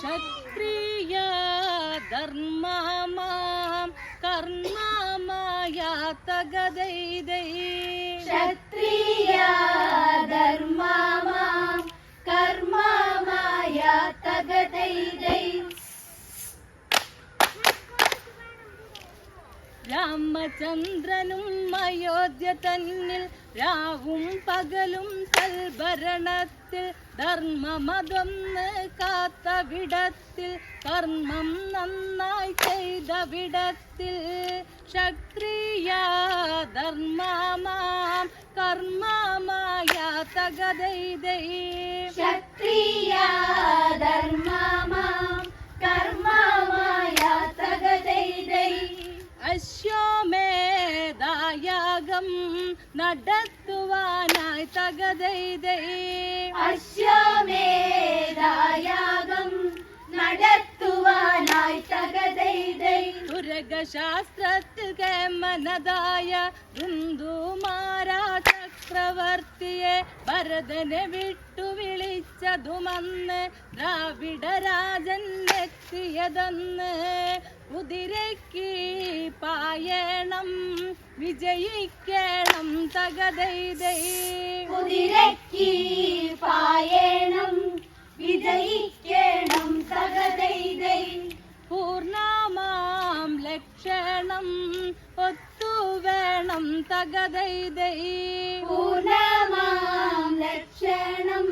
ക്ഷത്രിയ ധർമ്മമാം കർമ്മമായ തകതൈതൈ ക്ഷത്രിയ ധർമ്മമാം കർമ്മമായ തകതൈതൈ രാമചന്ദ്രനും അയോധ്യ തന്നിൽ രാവും പകലും സൽഭരണത്തിൽ ധർമ്മമതൊന്ന് കാത്ത വിടത്തിൽ കർമ്മം നന്നായി ചെയ്ത വിടത്തിൽ. ക്ഷത്രിയ ധർമ്മമാം കർമ്മമായ തകതൈതൈ ക്ഷത്രിയ ധർമ്മമാം കർമ്മമായ തകതൈതൈ അശ്വമേധായാഗം നടത്തുവാനായി തകതൈതൈ അശ്വമേധായാഗം നടത്തുവാനായി തകതൈതൈ തുരകശാസ്ത്രത്തിൽ കേമനതായ ദുന്ദുമാരാ ചക്രവർത്തിയെ ഭരതനെ വിട്ടു വിളിച്ചതുമന്ന് ദ്രാവിഡ രാജൻ എത്തിയതെന്ന് കുതിരയ്ക്ക് പായണം വിജയിക്കണം തകതൈതൈ കുതിരയ്ക്ക് പായണം വിജയിക്കണം പൂർണമാം ഒത്തു വേണം തകതൈതൈ. പൂർണമാം ലക്ഷണം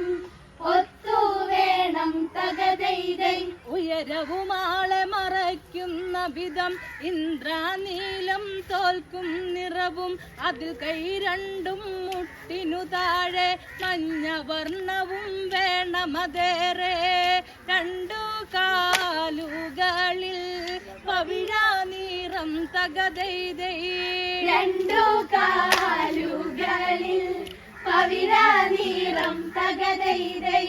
ഒത്തുവേണം തകതൈതൈ. ഉയരവുമാളെ മറയ്ക്കുന്ന വിധം ഇന്ദ്രാനീലം തോൽക്കും നിറവും അതിൽ കൈ രണ്ടും മുട്ടിനു താഴെ മഞ്ഞവർണവും വേണമതേറെ. രണ്ടു കാലുകളിൽ പവിഴാനീറം തകതൈതൈ രണ്ടു കാലുകളിൽ പവിഴനീറം തകതൈതൈ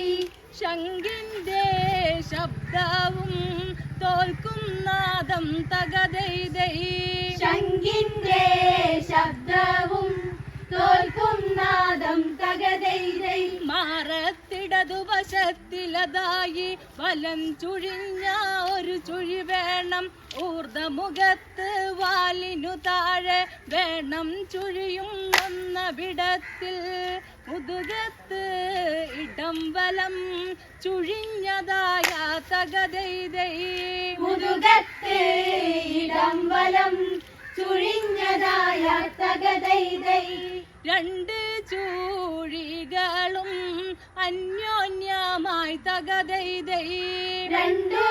ശങ്കിന്റെ ശബ്ദവും തോൽക്കും നാദം തകതൈതൈ ശങ്കിന്റെ ശബ്ദവും തോൽക്കും നാദം മാറത്തിടതു വശത്തിലതായി വലം ചുഴിഞ്ഞ ഒരു ചുഴി വേണം. ഊർദ്ധമുഖത്ത് വാലിനു താഴെ വേണം ചുഴിയും വന്ന വിടത്തിൽ. മുതുകത്ത് ഇടം വലം ചുഴിഞ്ഞതായ തകതൈതൈ മുതുകത്ത് ഇടം വലം ചുഴിഞ്ഞതായ തകതൈതൈ രണ്ട് ചൂഴികളും അന്യോന്യമായി തകതൈതൈ രണ്ടു